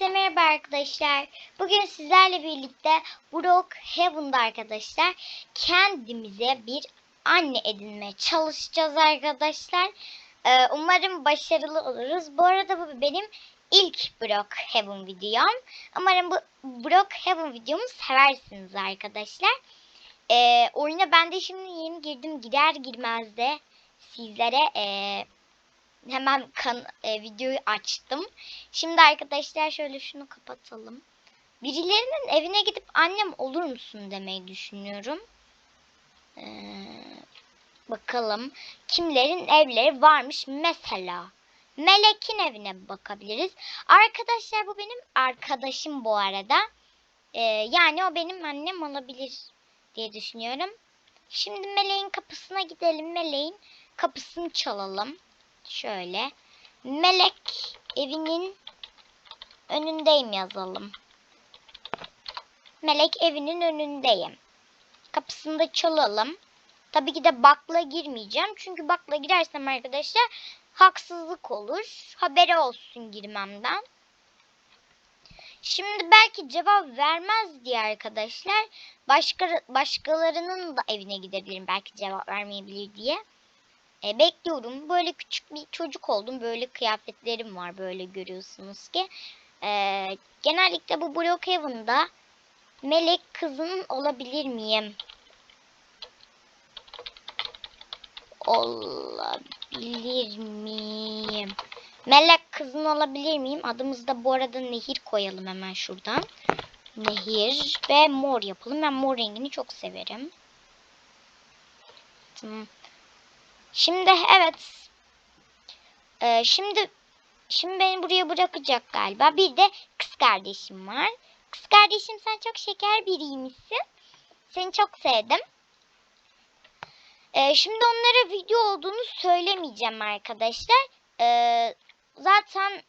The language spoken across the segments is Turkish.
Herkese merhaba arkadaşlar. Bugün sizlerle birlikte Brookhaven'da arkadaşlar kendimize bir anne edinmeye çalışacağız arkadaşlar. Ee, umarım başarılı oluruz. Bu arada bu benim ilk Brookhaven videom. Umarım bu Brookhaven videomu seversiniz arkadaşlar. Ee, oyuna ben de şimdi yeni girdim. Girer girmez de sizlere... Ee, hemen kan e, videoyu açtım. Şimdi arkadaşlar şöyle şunu kapatalım. Birilerinin evine gidip annem olur musun demeyi düşünüyorum. Ee, bakalım kimlerin evleri varmış mesela. Melek'in evine bakabiliriz. Arkadaşlar bu benim arkadaşım bu arada. Ee, yani o benim annem olabilir diye düşünüyorum. Şimdi Meleğin kapısına gidelim. Meleğin kapısını çalalım. Şöyle. Melek evinin önündeyim yazalım. Melek evinin önündeyim. Kapısını da çalalım. Tabii ki de bakla girmeyeceğim. Çünkü bakla girersem arkadaşlar haksızlık olur. Haberi olsun girmemden. Şimdi belki cevap vermez diye arkadaşlar başka başkalarının da evine gidebilirim belki cevap vermeyebilir diye. E, bekliyorum. Böyle küçük bir çocuk oldum. Böyle kıyafetlerim var. Böyle görüyorsunuz ki. E, genellikle bu Brookhaven'da melek kızın olabilir miyim? Olabilir miyim? Melek kızın olabilir miyim? Adımızda bu arada Nehir koyalım hemen şuradan. Nehir ve mor yapalım. Ben mor rengini çok severim. Tamam. Şimdi evet. Ee, şimdi şimdi beni buraya bırakacak galiba. Bir de kız kardeşim var. Kız kardeşim sen çok şeker biriymişsin. Seni çok sevdim. Ee, şimdi onlara video olduğunu söylemeyeceğim arkadaşlar. Ee, zaten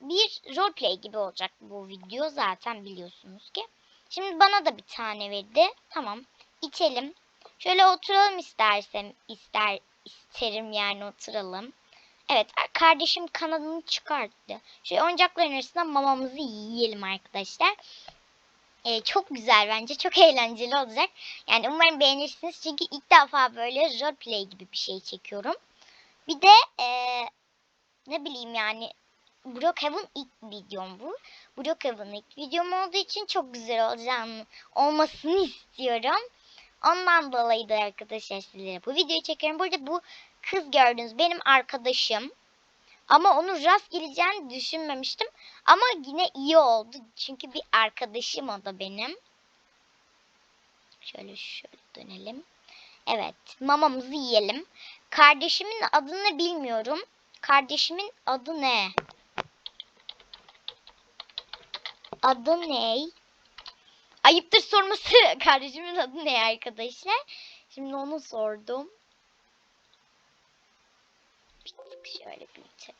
bir roleplay gibi olacak bu video zaten biliyorsunuz ki. Şimdi bana da bir tane verdi. Tamam. İçelim. Şöyle oturalım istersem ister isterim yani oturalım. Evet kardeşim kanadını çıkarttı. Şöyle oyuncakların arasından mamamızı yiyelim arkadaşlar. Ee, çok güzel bence. Çok eğlenceli olacak. Yani umarım beğenirsiniz. Çünkü ilk defa böyle roleplay gibi bir şey çekiyorum. Bir de ee, ne bileyim yani Brookhaven ilk videom bu. Brookhaven ilk videom olduğu için çok güzel olacağını olmasını istiyorum. Ondan dolayı da arkadaşlar sizlere bu videoyu çekiyorum. Burada bu kız gördünüz benim arkadaşım. Ama onu rast geleceğini düşünmemiştim. Ama yine iyi oldu. Çünkü bir arkadaşım o da benim. Şöyle şöyle dönelim. Evet mamamızı yiyelim. Kardeşimin adını bilmiyorum. Kardeşimin adı ne? Adı ne? Ayıptır sorması. Kardeşimin adı ne arkadaşlar? Şimdi onu sordum. Şöyle bir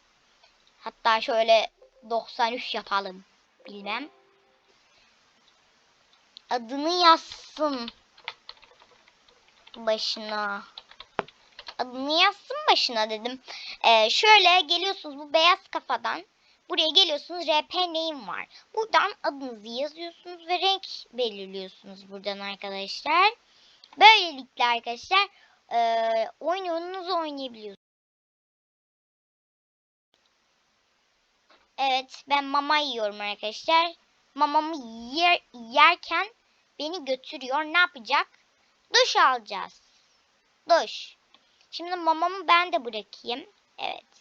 Hatta şöyle 93 yapalım. Bilmem. Adını yazsın. Başına. Adını yazsın başına dedim. Ee, şöyle geliyorsunuz bu beyaz kafadan. Buraya geliyorsunuz RP neyim var. Buradan adınızı yazıyorsunuz ve renk belirliyorsunuz buradan arkadaşlar. Böylelikle arkadaşlar e, oyununuzu oynayabiliyorsunuz. Evet ben mama yiyorum arkadaşlar. Mamamı yer, yerken beni götürüyor. Ne yapacak? Duş alacağız. Duş. Şimdi mamamı ben de bırakayım. Evet.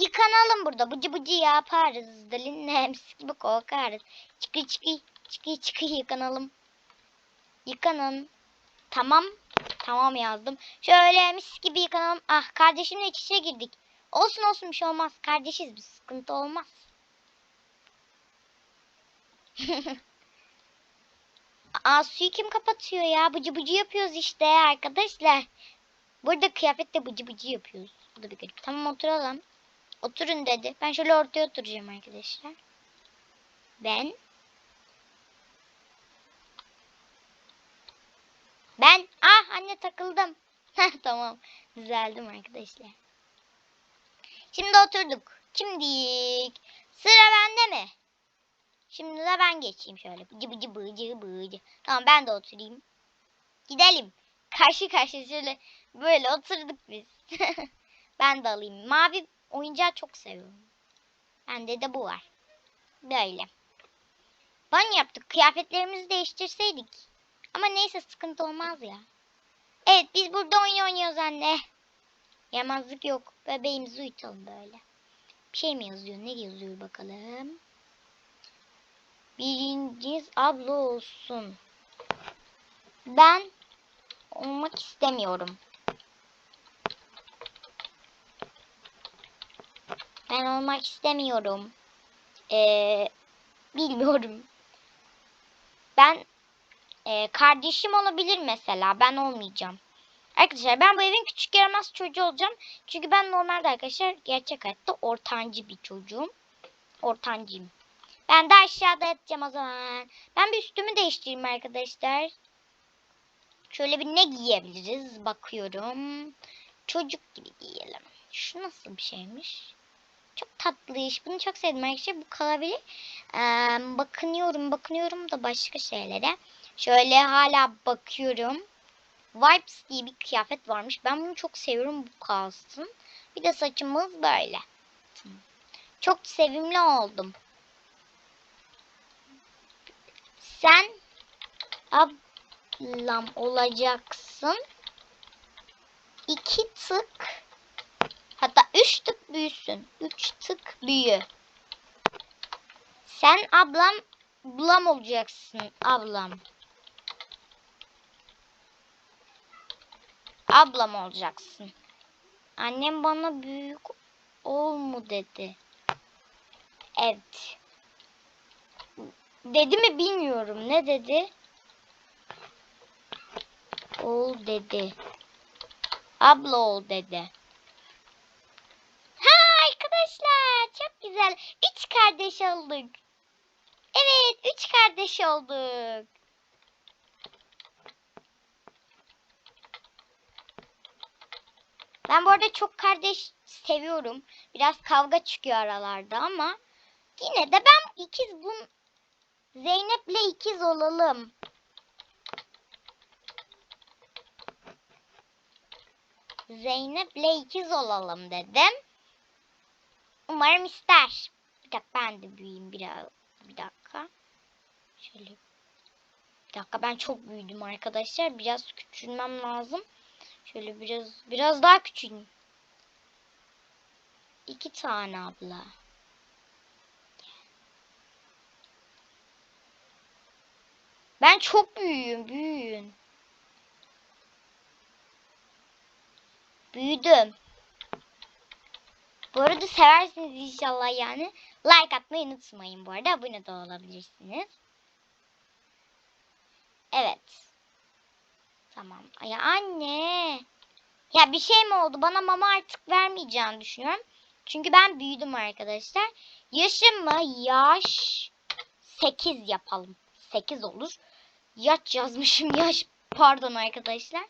Yıkanalım burada. Bıcı bıcı yaparız. Dalinle mis gibi korkarız. Çıkı çıkı çıkı çıkı yıkanalım. Yıkanın. Tamam. Tamam yazdım. Şöyle mis gibi yıkanalım. Ah kardeşimle iç içe girdik. Olsun olsun bir şey olmaz. Kardeşiz bir sıkıntı olmaz. Aa suyu kim kapatıyor ya? Bıcı bıcı yapıyoruz işte arkadaşlar. Burada kıyafette bıcı bıcı yapıyoruz. Bu da bir garip. Tamam oturalım. Oturun dedi. Ben şöyle ortaya oturacağım arkadaşlar. Ben Ben ah anne takıldım. tamam. Düzeldim arkadaşlar. Şimdi oturduk. Şimdi sıra bende mi? Şimdi de ben geçeyim şöyle. Bıcı bıcı bıcı bıcı. Tamam ben de oturayım. Gidelim. Karşı karşıya şöyle böyle oturduk biz. ben de alayım. Mavi oyuncağı çok seviyorum. Bende de bu var. Böyle. Ban yaptık. Kıyafetlerimizi değiştirseydik. Ama neyse sıkıntı olmaz ya. Evet biz burada oyun oynuyoruz anne. Yamazlık yok. Bebeğimizi uyutalım böyle. Bir şey mi yazıyor? Ne yazıyor bakalım. Birinciniz abla olsun. Ben olmak istemiyorum. Ben olmak istemiyorum. Ee, bilmiyorum. Ben e, kardeşim olabilir mesela. Ben olmayacağım. Arkadaşlar ben bu evin küçük yaramaz çocuğu olacağım. Çünkü ben normalde arkadaşlar gerçek hayatta ortancı bir çocuğum. Ortancıyım. Ben de aşağıda yatacağım o zaman. Ben bir üstümü değiştireyim arkadaşlar. Şöyle bir ne giyebiliriz bakıyorum. Çocuk gibi giyelim. Şu nasıl bir şeymiş? Çok tatlı iş. Bunu çok sevdim arkadaşlar. Bu kalabilir. Ee, bakınıyorum bakınıyorum da başka şeylere. Şöyle hala bakıyorum. Vibes diye bir kıyafet varmış. Ben bunu çok seviyorum. Bu kalsın. Bir de saçımız böyle. Çok sevimli oldum. Sen ablam olacaksın. İki tık üç tık büyüsün. Üç tık büyü. Sen ablam ablam olacaksın. Ablam. Ablam olacaksın. Annem bana büyük ol mu dedi. Evet. Dedi mi bilmiyorum. Ne dedi? Ol dedi. Abla ol dedi. Ha arkadaşlar çok güzel. Üç kardeş olduk. Evet üç kardeş olduk. Ben bu arada çok kardeş seviyorum. Biraz kavga çıkıyor aralarda ama yine de ben ikiz bun Zeynep'le ikiz olalım. Zeynep'le ikiz olalım dedim. Umarım ister. Dakika ben de büyüyeyim biraz. Bir dakika. Şöyle. Bir dakika ben çok büyüdüm arkadaşlar. Biraz küçülmem lazım. Şöyle biraz biraz daha küçüleyim. İki tane abla. Ben çok büyüğüm, büyüğüm. Büyüdüm. Bu arada seversiniz inşallah yani. Like atmayı unutmayın bu arada. Abone de olabilirsiniz. Evet. Tamam. Ya anne. Ya bir şey mi oldu? Bana mama artık vermeyeceğini düşünüyorum. Çünkü ben büyüdüm arkadaşlar. Yaşım mı? Yaş 8 yapalım. 8 olur. Yaş yazmışım. Yaş pardon arkadaşlar.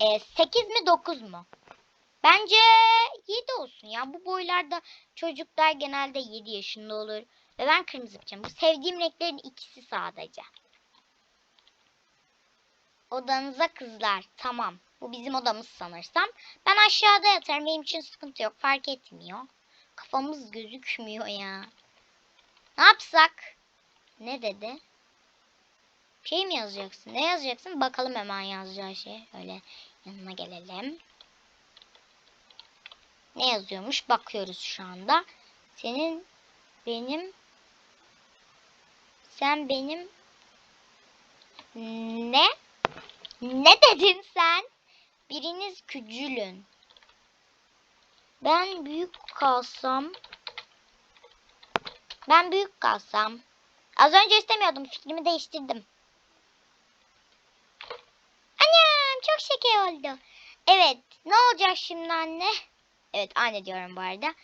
E, 8 mi 9 mu? Bence 7 olsun ya. Bu boylarda çocuklar genelde 7 yaşında olur. Ve ben kırmızı yapacağım. Bu sevdiğim renklerin ikisi sadece. Odanıza kızlar. Tamam. Bu bizim odamız sanırsam. Ben aşağıda yatarım. Benim için sıkıntı yok. Fark etmiyor. Kafamız gözükmüyor ya. Ne yapsak? Ne dedi? Şey mi yazacaksın? Ne yazacaksın? Bakalım hemen yazacağı şey. Öyle yanına gelelim. Ne yazıyormuş? Bakıyoruz şu anda. Senin benim sen benim ne? Ne dedin sen? Biriniz küçülün. Ben büyük kalsam ben büyük kalsam az önce istemiyordum fikrimi değiştirdim. Annem çok şeker oldu. Evet ne olacak şimdi anne? Evet anne diyorum bu arada.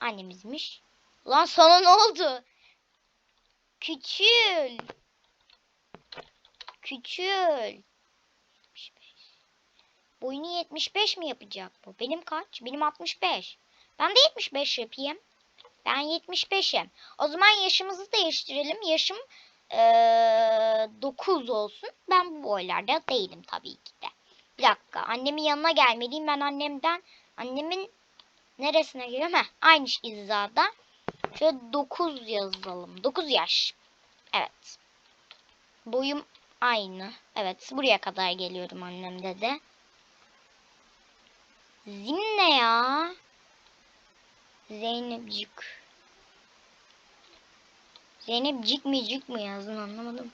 Annemizmiş. Lan sana ne oldu? Küçül. Küçül. Boyunu 75 mi yapacak bu? Benim kaç? Benim 65. Ben de 75 yapayım. Ben 75'im. O zaman yaşımızı değiştirelim. Yaşım eee 9 olsun. Ben bu boylarda değilim tabii ki de. Bir dakika. Annemin yanına gelmeliyim. Ben annemden annemin neresine giriyorum? Heh, aynı hizada. Şöyle 9 yazalım. 9 yaş. Evet. Boyum aynı. Evet. Buraya kadar geliyorum annem dedi. Zim ne ya? Zeynepcik. Zeynepcik mi cik mi yazdın anlamadım.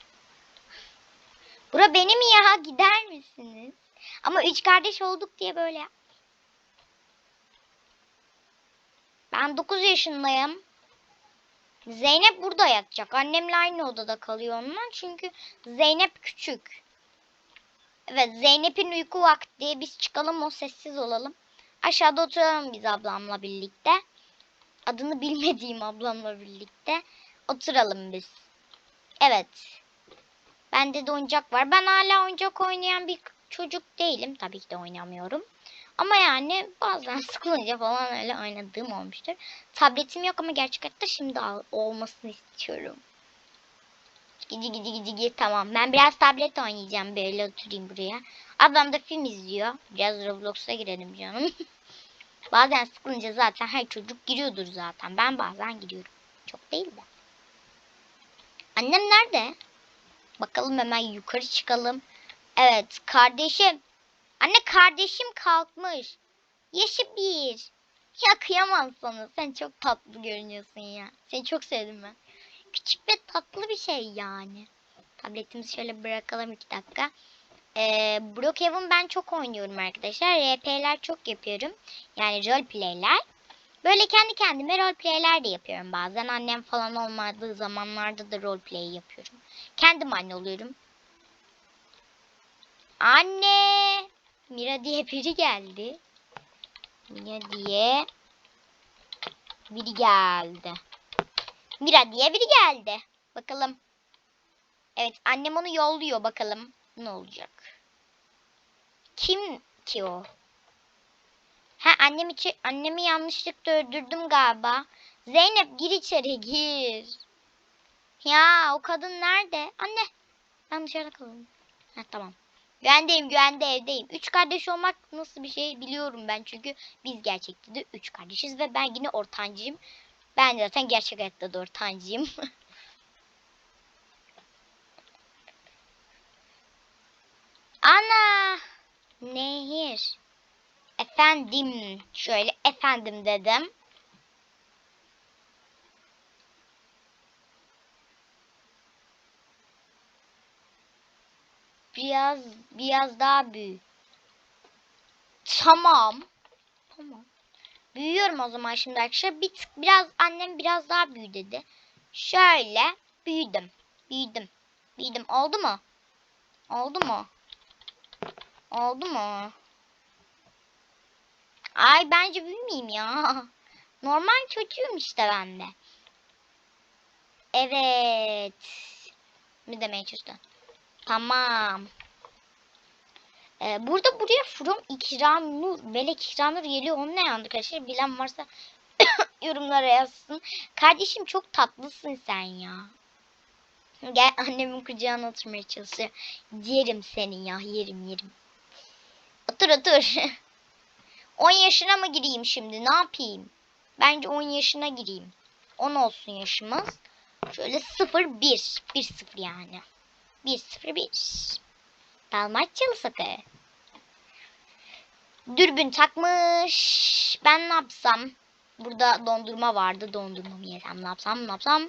Bura benim ya gider misiniz? Ama üç kardeş olduk diye böyle yap. Ben 9 yaşındayım. Zeynep burada yatacak. Annemle aynı odada kalıyor onunla. Çünkü Zeynep küçük. Evet Zeynep'in uyku vakti. Biz çıkalım o sessiz olalım. Aşağıda oturalım biz ablamla birlikte. Adını bilmediğim ablamla birlikte. Oturalım biz. Evet. Bende de oyuncak var. Ben hala oyuncak oynayan bir çocuk değilim. Tabii ki de oynamıyorum. Ama yani bazen sıkılınca falan öyle oynadığım olmuştur. Tabletim yok ama gerçek hayatta şimdi olmasını istiyorum. Gidi gidi gidi gidi tamam. Ben biraz tablet oynayacağım böyle oturayım buraya. Ablam da film izliyor. Biraz Roblox'a girelim canım. bazen sıkılınca zaten her çocuk giriyordur zaten. Ben bazen giriyorum. Çok değil de. Annem nerede? Bakalım hemen yukarı çıkalım. Evet kardeşim. Anne kardeşim kalkmış. Yaşı bir. Ya kıyamam sana. Sen çok tatlı görünüyorsun ya. Seni çok sevdim ben. Küçük ve tatlı bir şey yani. Tabletimizi şöyle bırakalım iki dakika. Ee, Brookhaven ben çok oynuyorum arkadaşlar. RP'ler çok yapıyorum. Yani roleplay'ler. Böyle kendi kendime roleplay'ler de yapıyorum. Bazen annem falan olmadığı zamanlarda da roleplay yapıyorum. Kendim anne oluyorum. Anne! Mira diye biri geldi. Mira diye biri geldi. Mira diye biri geldi. Bakalım. Evet annem onu yolluyor bakalım. Ne olacak? Kim ki o? Ha annem içi, annemi yanlışlıkla öldürdüm galiba. Zeynep gir içeri gir. Ya o kadın nerede? Anne. Ben dışarıda kalıyorum. Ha tamam. Güvendeyim güvende evdeyim. Üç kardeş olmak nasıl bir şey biliyorum ben. Çünkü biz gerçekte de üç kardeşiz ve ben yine ortancıyım. Ben zaten gerçek hayatta da ortancıyım. Ana! Nehir. Efendim. Şöyle efendim dedim. Biraz biraz daha büyü. Tamam. Tamam. Büyüyorum o zaman şimdi arkadaşlar. Bir tık biraz annem biraz daha büyü dedi. Şöyle büyüdüm. Büyüdüm. Büyüdüm. Oldu mu? Oldu mu? Oldu mu? Ay bence büyümeyeyim ya. Normal çocuğum işte ben de. Evet. Ne demeye çalıştın? Tamam. Ee, burada buraya From İkram Nur, Melek İkram Nur geliyor. Onun ne arkadaşlar? Bilen varsa yorumlara yazsın. Kardeşim çok tatlısın sen ya. Gel annemin kucağına oturmaya çalışıyor. Yerim senin ya yerim yerim. Otur otur. 10 yaşına mı gireyim şimdi ne yapayım? Bence 10 yaşına gireyim. 10 olsun yaşımız. Şöyle 0 1. 1 0 yani. 1 0 1. Dalmaçyalı sakı. Dürbün takmış. Ben ne yapsam? Burada dondurma vardı. Dondurmamı yesem ne yapsam ne yapsam?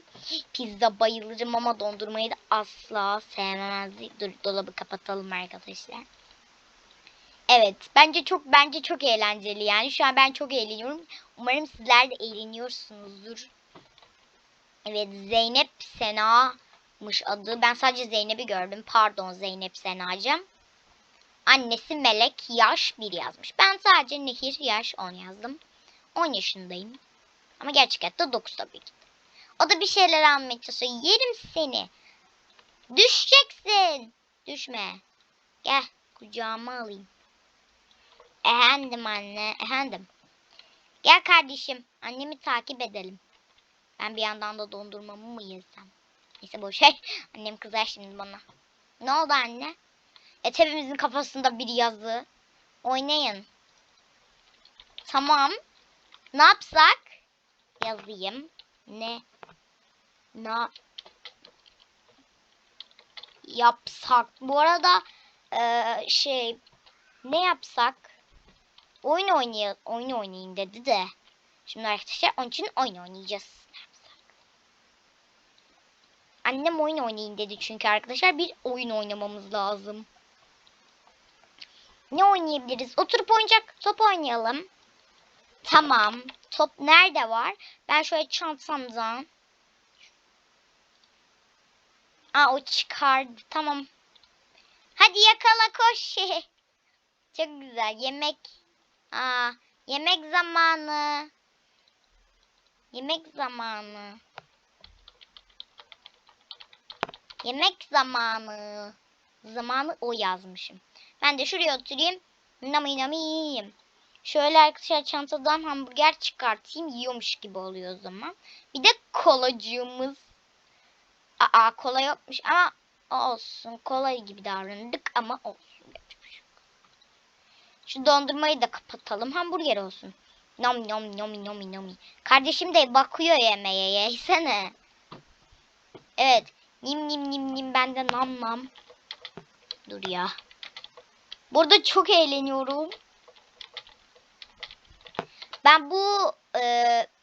Pizza bayılırım ama dondurmayı da asla sevmezdi. Dur dolabı kapatalım arkadaşlar. Evet bence çok bence çok eğlenceli yani. Şu an ben çok eğleniyorum. Umarım sizler de eğleniyorsunuzdur. Evet Zeynep Sena'mış adı. Ben sadece Zeynep'i gördüm. Pardon Zeynep Sena'cığım. Annesi Melek yaş 1 yazmış. Ben sadece Nehir yaş 10 yazdım. 10 yaşındayım. Ama gerçek hayatta 9 tabii ki. O da bir şeyler almaya çalışıyor. Yerim seni. Düşeceksin. Düşme. Gel kucağıma alayım. Efendim anne. Efendim. Gel kardeşim. Annemi takip edelim. Ben bir yandan da dondurmamı mı yesem? Neyse boş ver. Annem kızar şimdi bana. Ne oldu anne? Et hepimizin kafasında bir yazı. Oynayın. Tamam. Ne yapsak? Yazayım. Ne? Ne yapsak? Bu arada eee, şey ne yapsak? Oyun oynayalım. Oyun oynayayım dedi de. Şimdi arkadaşlar onun için oyun oynayacağız. Annem oyun oynayın dedi çünkü arkadaşlar bir oyun oynamamız lazım. Ne oynayabiliriz? Oturup oyuncak top oynayalım. Tamam. Top nerede var? Ben şöyle çantamdan. Aa o çıkardı. Tamam. Hadi yakala koş. Çok güzel. Yemek. Aa yemek zamanı. Yemek zamanı. Yemek zamanı. Zamanı o yazmışım. Ben de şuraya oturayım. Nami nami yiyeyim. Şöyle arkadaşlar çantadan hamburger çıkartayım. Yiyormuş gibi oluyor o zaman. Bir de kolacığımız. Aa kola yokmuş ama olsun. Kola gibi davrandık ama olsun. Şu dondurmayı da kapatalım. Hamburger olsun. Nom nom nom nom nom. Kardeşim de bakıyor yemeğe. Yesene. Evet. Nim nim nim nim ben de nam nam. Dur ya. Burada çok eğleniyorum. Ben bu e,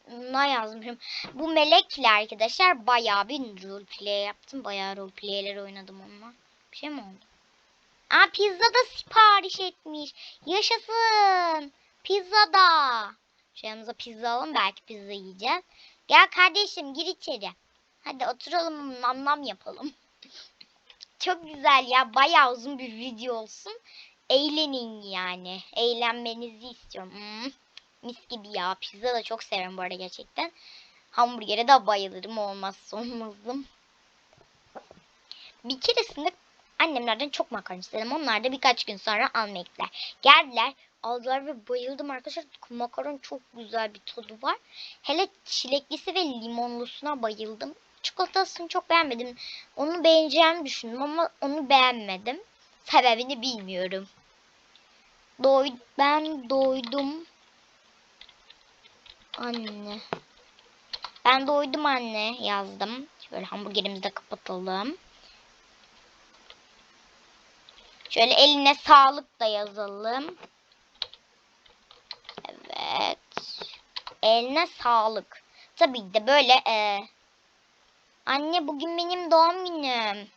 ne yazmışım? Bu melekle arkadaşlar bayağı bir roleplay yaptım. Bayağı roleplay'ler oynadım onunla. Bir şey mi oldu? Aa pizza da sipariş etmiş. Yaşasın. Pizza da. Şu pizza alalım. Belki pizza yiyeceğiz. Gel kardeşim gir içeri. Hadi oturalım nam nam yapalım. Çok güzel ya. Bayağı uzun bir video olsun. Eğlenin yani. Eğlenmenizi istiyorum. Hmm, mis gibi ya. Pizza da çok severim bu arada gerçekten. Hamburgere de bayılırım. Olmazsa olmazım. Bir keresinde annemlerden çok makarna istedim. Onlar da birkaç gün sonra almaya. Geldiler. Aldılar ve bayıldım arkadaşlar. Makaron çok güzel bir tadı var. Hele çileklisi ve limonlusuna bayıldım. Çikolatasını çok beğenmedim. Onu beğeneceğimi düşündüm ama onu beğenmedim. Sebebini bilmiyorum. Doy ben doydum. Anne. Ben doydum anne yazdım. Şöyle hamburgerimizi de kapatalım. Şöyle eline sağlık da yazalım. Evet. Eline sağlık. Tabii de böyle e, Anne bugün benim doğum günüm.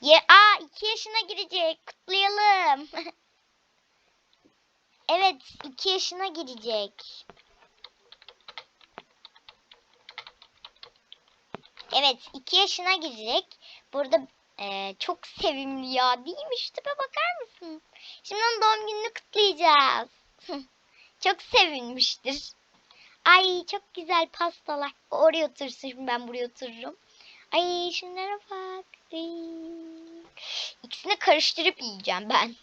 Ya, aa iki yaşına girecek. Kutlayalım. evet iki yaşına girecek. Evet iki yaşına girecek. Burada e, çok sevimli ya değil mi? Şu bakar mısın? Şimdi onun doğum gününü kutlayacağız. çok sevinmiştir. Ay çok güzel pastalar. Oraya otursun şimdi ben buraya otururum. Ay şunlara bak. İkisini karıştırıp yiyeceğim ben.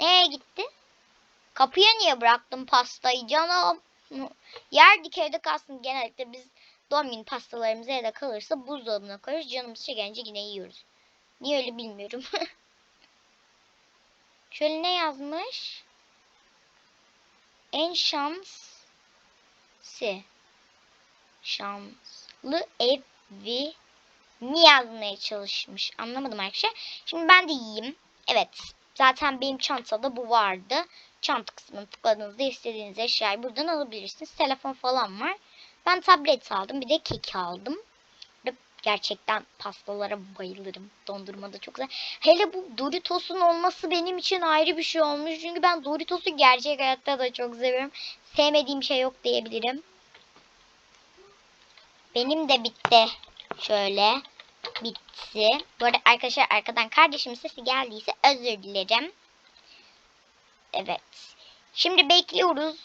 Nereye gitti? Kapıya niye bıraktım pastayı canım? Yerdik evde kalsın genellikle biz doğum günü pastalarımız evde kalırsa buzdolabına koyuyoruz. Canımız çekince yine yiyoruz. Niye öyle bilmiyorum. Şöyle ne yazmış? En şans si şanslı evi mi yazmaya çalışmış. Anlamadım arkadaşlar. Şimdi ben de yiyeyim. Evet. Zaten benim çantada bu vardı. Çanta kısmını tıkladığınızda istediğiniz eşyayı buradan alabilirsiniz. Telefon falan var. Ben tablet aldım. Bir de kek aldım. Gerçekten pastalara bayılırım. Dondurma da çok güzel. Hele bu Doritos'un olması benim için ayrı bir şey olmuş. Çünkü ben Doritos'u gerçek hayatta da çok seviyorum. Sevmediğim şey yok diyebilirim. Benim de bitti. Şöyle bitti. Bu arada arkadaşlar arkadan kardeşimin sesi geldiyse özür dilerim. Evet. Şimdi bekliyoruz.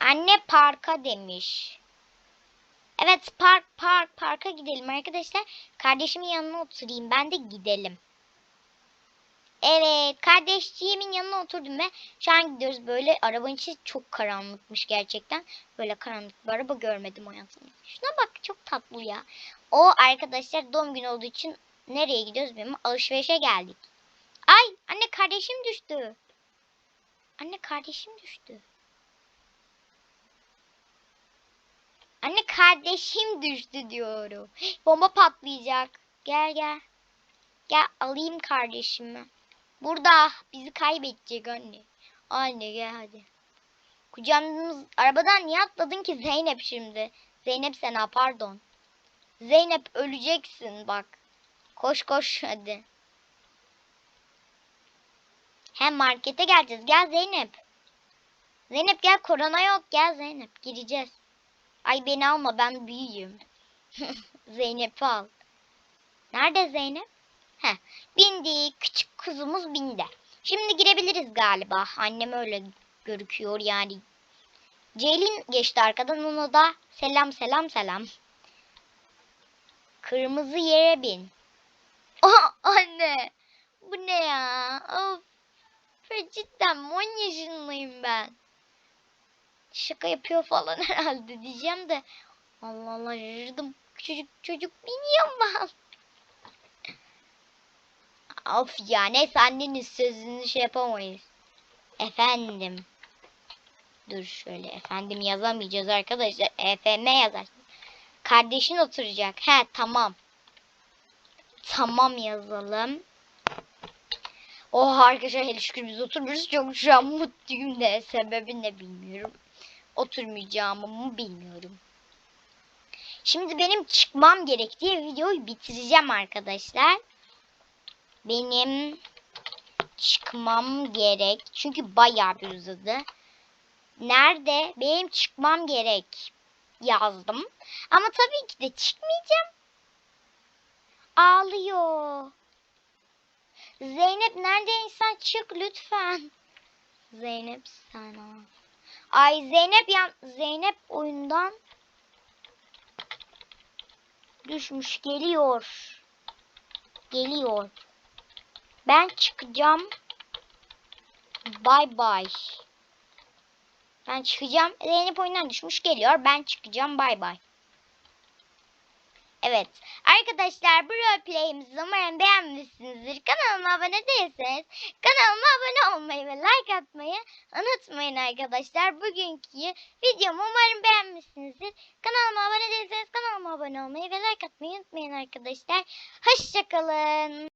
Anne parka demiş. Evet park park parka gidelim arkadaşlar. Kardeşimin yanına oturayım ben de gidelim. Evet kardeşciğimin yanına oturdum ve şu an gidiyoruz böyle arabanın içi çok karanlıkmış gerçekten. Böyle karanlık bir araba görmedim hayatımda. Şuna bak çok tatlı ya. O arkadaşlar doğum günü olduğu için nereye gidiyoruz bilmiyorum. Alışverişe geldik. Ay anne kardeşim düştü. Anne kardeşim düştü. Anne kardeşim düştü diyorum. Bomba patlayacak. Gel gel. Gel alayım kardeşimi. Burada bizi kaybedecek anne. Anne gel hadi. Kucağımız arabadan niye atladın ki Zeynep şimdi? Zeynep sana pardon. Zeynep öleceksin bak. Koş koş hadi. Hem markete geleceğiz. Gel Zeynep. Zeynep gel korona yok. Gel Zeynep gireceğiz. Ay beni alma ben büyüğüm. Zeynep'i al. Nerede Zeynep? Heh, bindi. Küçük kuzumuz bindi. Şimdi girebiliriz galiba. Annem öyle görüküyor yani. Ceylin geçti arkadan ona da selam selam selam. Kırmızı yere bin. Oh anne. Bu ne ya? Of. Cidden 10 yaşındayım ben. Şaka yapıyor falan herhalde diyeceğim de. Allah Allah şaşırdım. Çocuk çocuk biniyor ben. Of ya neyse annenin sözünü şey yapamayız. Efendim. Dur şöyle efendim yazamayacağız arkadaşlar. EFM yazarsın. Kardeşin oturacak. He tamam. Tamam yazalım. Oh arkadaşlar hele şükür biz oturmuyoruz. Çok şu an mutluyum de sebebi ne bilmiyorum. Oturmayacağımı mı bilmiyorum. Şimdi benim çıkmam gerektiği videoyu bitireceğim arkadaşlar. Benim çıkmam gerek. Çünkü bayağı bir uzadı. Nerede? Benim çıkmam gerek. Yazdım. Ama tabii ki de çıkmayacağım. Ağlıyor. Zeynep neredeysen çık lütfen. Zeynep sana. Ay Zeynep ya Zeynep oyundan düşmüş geliyor. Geliyor. Ben çıkacağım. Bay bay. Ben çıkacağım. Zeynep oyundan düşmüş geliyor. Ben çıkacağım. Bay bay. Evet. Arkadaşlar bu roleplay'imizi umarım beğenmişsinizdir. Kanalıma abone değilseniz kanalıma abone olmayı ve like atmayı unutmayın arkadaşlar. Bugünkü videomu umarım beğenmişsinizdir. Kanalıma abone değilseniz kanalıma abone olmayı ve like atmayı unutmayın arkadaşlar. Hoşçakalın.